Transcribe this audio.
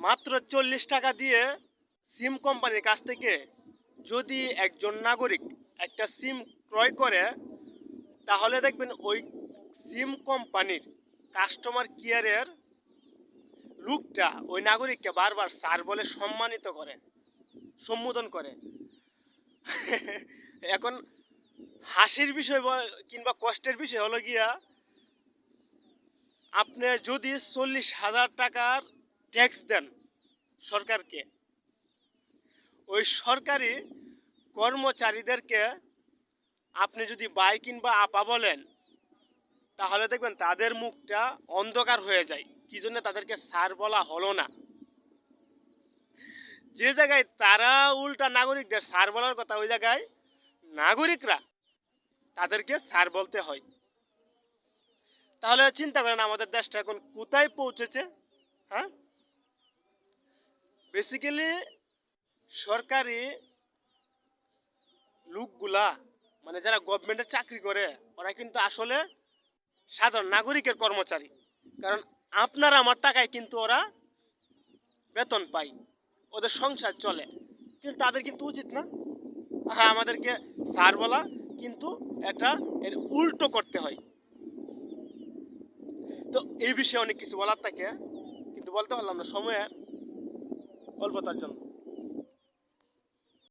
মাত্র চল্লিশ টাকা দিয়ে সিম কোম্পানির কাছ থেকে যদি একজন নাগরিক একটা সিম ক্রয় করে, তাহলে দেখবেন ওই সিম কোম্পানির কাস্টমার কেয়ারের লুকটা ওই নাগরিককে বারবার স্যার বলে সম্মানিত করে, সম্বোধন করে। এখন হাসির বিষয় কিংবা কষ্টের বিষয় হলো গিয়া, আপনি যদি চল্লিশ হাজার টাকার ট্যাক্স দেন সরকারকে। ওই সরকারি কর্মচারীদেরকে আপনি যদি বাই কিংবা আপা বলেন, তাহলে দেখবেন তাদের মুখটা অন্ধকার হয়ে যায়। কি জন্য তাদেরকে স্যার বলা হলো না? যে জায়গায় তারা উল্টা নাগরিকদের স্যার বলার কথা, ওই জায়গায় নাগরিকরা তাদেরকে স্যার বলতে হয়। তাহলে চিন্তা করেন আমাদের দেশটা এখন কোথায় পৌঁছেছে হ্যাঁ? বেসিক্যালি সরকারি লোকগুলা মানে যারা গভর্নমেন্টের চাকরি করে, ওরা কিন্তু আসলে সাধারণ নাগরিকের কর্মচারী। কারণ আপনার আমার টাকায় কিন্তু ওরা বেতন পায়। ওদের সংসার চলে। কিন্তু তাদের কিন্তু উচিত না। হ্যাঁ আমাদেরকে স্যার বলা, কিন্তু এটা এর উল্টো করতে হয়। তো এই বিষয়ে অনেক কিছু বলার থাকে। কিন্তু বলতে পারলাম না সময়ের অল্পতার জন্য।